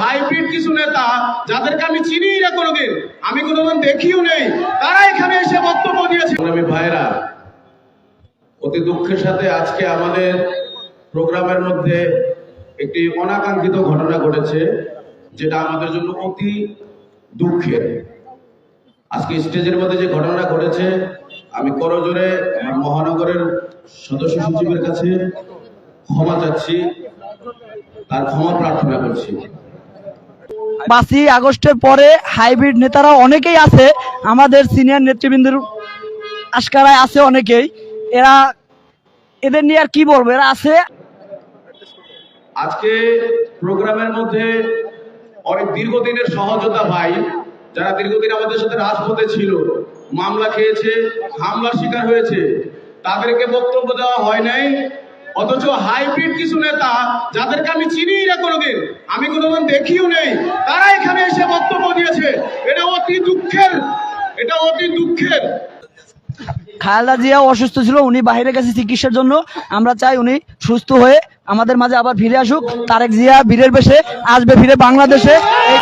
Hybrid কিছু নেতা যাদেরকে আমি চিনি না কোনোদিন, আমি কোনোদিন দেখিও নেই, তারা এখানে এসে বক্তব্য দিয়েছে। আমি ভাইরা, অতি দুঃখের সাথে আজকে আমাদের প্রোগ্রামের মধ্যে একটি অনাকাঙ্ক্ষিত ঘটনা ঘটেছে, যেটা আমাদের জন্য অতি দুঃখের। আজকে স্টেজের মধ্যে যে ঘটনা ঘটেছে, আমি করজোরে মহানগরের সদস্য সচিবের কাছে ক্ষমা চাচ্ছি, তার ক্ষমা প্রার্থনা করছি। পাঁচই আগস্টের পরে হাইব্রিড নেতারা অনেকেই আছে, আমাদের সিনিয়র নেতৃবৃন্দের আশকারায় আছে অনেকেই। এরা এদের নিয়ে আর কি বলব? এরা আছে। আজকে প্রোগ্রামের মধ্যে অনেক দীর্ঘদিনের সহযোদ্ধা ভাই, যারা দীর্ঘদিন আমাদের সাথে রাজপথে ছিল, মামলা খেয়েছে, হামলার শিকার হয়েছে, তাদেরকে বক্তব্য দেওয়া হয় নাই। অথচ হাইব্রিড কিছু নেতা, যাদেরকে আমি চিনি না কোনোদিন, আমি কোনোদিন দেখিও নেই, তারা এখানে এসে বক্তব্য দিয়েছে। এটা অতি দুঃখের, এটা অতি দুঃখের। খালেদা জিয়া অসুস্থ ছিল, উনি বাইরে গেছে চিকিৎসার জন্য। আমরা চাই উনি সুস্থ হয়ে আমাদের মাঝে আবার ফিরে আসুক। তারেক জিয়া বীরের বেশে, আসবে ফিরে বাংলাদেশে। এই